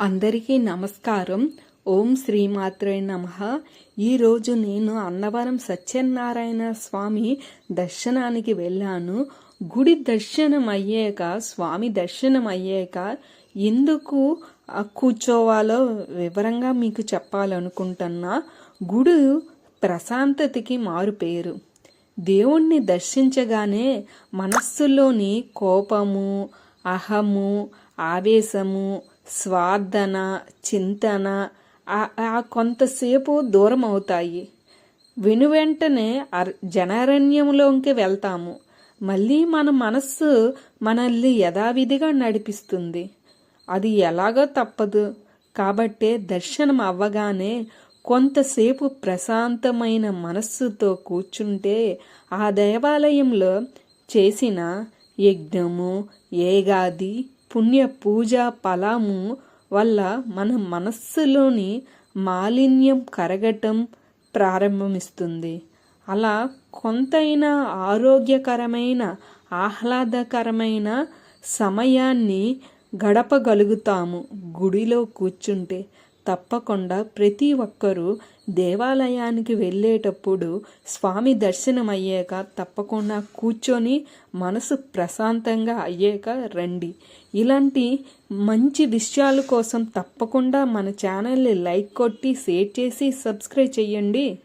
అందరికీ నమస్కారం. ఓం శ్రీమాత్రే నమ. ఈరోజు నేను అన్నవరం సత్యనారాయణ స్వామి దర్శనానికి వెళ్ళాను. గుడి దర్శనం అయ్యాక స్వామి దర్శనం అయ్యాక ఎందుకు కూర్చోవాలో వివరంగా మీకు చెప్పాలనుకుంటున్నా. గుడి ప్రశాంతతకి మారు పేరు. దేవుణ్ణి దర్శించగానే మనస్సులోని కోపము అహము ఆవేశము స్వార్థన చింతన ఆ- కొంతసేపు దూరం అవుతాయి విను వెంటనే అర్- జనారణ్యంలోకి వెళ్తాము. మళ్ళీ మన మనస్సు మనల్ని యథావిధిగా నడిపిస్తుంది. అది ఎలాగో తప్పదు. కాబట్టే దర్శనం అవ్వగానే కొంతసేపు ప్రశాంతమైన మనస్సుతో కూర్చుంటే ఆ దేవాలయంలో చేసిన యజ్ఞము ఏగాది పుణ్య పూజ ఫలము వల్ల మన మనస్సులోని మాలిన్యం కరగటం ప్రారంభమిస్తుంది. అలా కొంతైనా ఆరోగ్యకరమైన ఆహ్లాదకరమైన సమయాన్ని గడపగలుగుతాము గుడిలో కూర్చుంటే. తప్పకుండా ప్రతి ఒక్కరూ దేవాలయానికి వెళ్ళేటప్పుడు స్వామి దర్శనం అయ్యాక తప్పకుండా కూర్చొని మనసు ప్రశాంతంగా అయ్యాక రండి. ఇలాంటి మంచి విషయాల కోసం తప్పకుండా మన ఛానల్ని లైక్ కొట్టి షేర్ చేసి సబ్స్క్రైబ్ చేయండి.